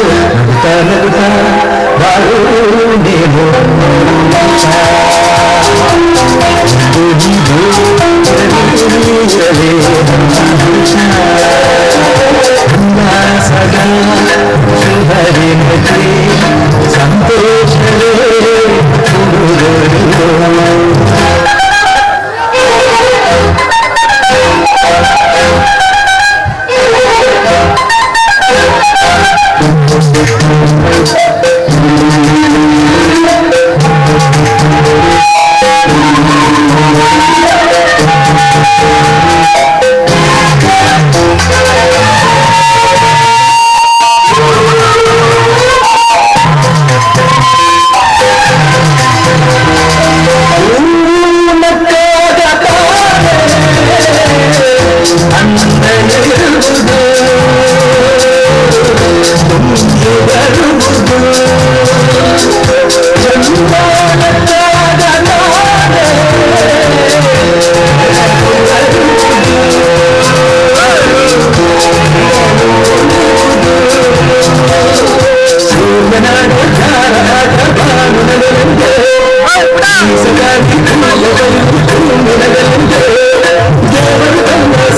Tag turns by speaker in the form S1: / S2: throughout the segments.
S1: నడుతా నడుతా వారు నేను அந்த எழுது துஞ்சு வருவது Yes.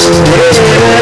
S1: Yeah.